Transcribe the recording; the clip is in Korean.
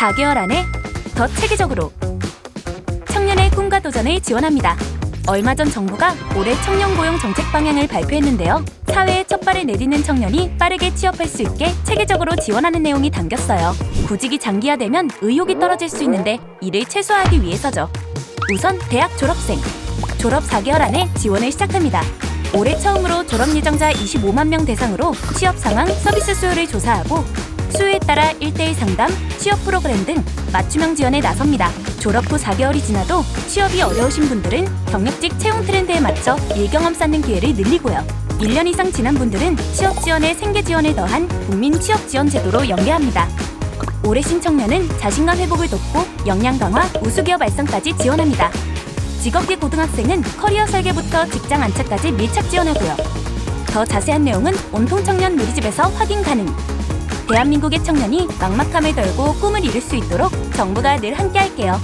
4개월 안에 더 체계적으로 청년의 꿈과 도전을 지원합니다. 얼마 전 정부가 올해 청년 고용 정책 방향을 발표했는데요. 사회에 첫 발을 내디는 청년이 빠르게 취업할 수 있게 체계적으로 지원하는 내용이 담겼어요. 구직이 장기화되면 의욕이 떨어질 수 있는데 이를 최소화하기 위해서죠. 우선 대학 졸업생 졸업 4개월 안에 지원을 시작합니다. 올해 처음으로 졸업 예정자 25만 명 대상으로 취업 상황, 서비스 수요를 조사하고 수요에 따라 1대1 상담, 취업 프로그램 등 맞춤형 지원에 나섭니다. 졸업 후 4개월이 지나도 취업이 어려우신 분들은 경력직 채용 트렌드에 맞춰 일경험 쌓는 기회를 늘리고요. 1년 이상 지난 분들은 취업 지원에 생계 지원을 더한 국민 취업 지원 제도로 연계합니다. 올해 신청년은 자신감 회복을 돕고 역량 강화, 우수기업 발성까지 지원합니다. 직업계 고등학생은 커리어 설계부터 직장 안착까지 밀착 지원하고요. 더 자세한 내용은 온통 청년 누리집에서 확인 가능. 대한민국의 청년이 막막함을 덜고 꿈을 이룰 수 있도록 정부가 늘 함께할게요.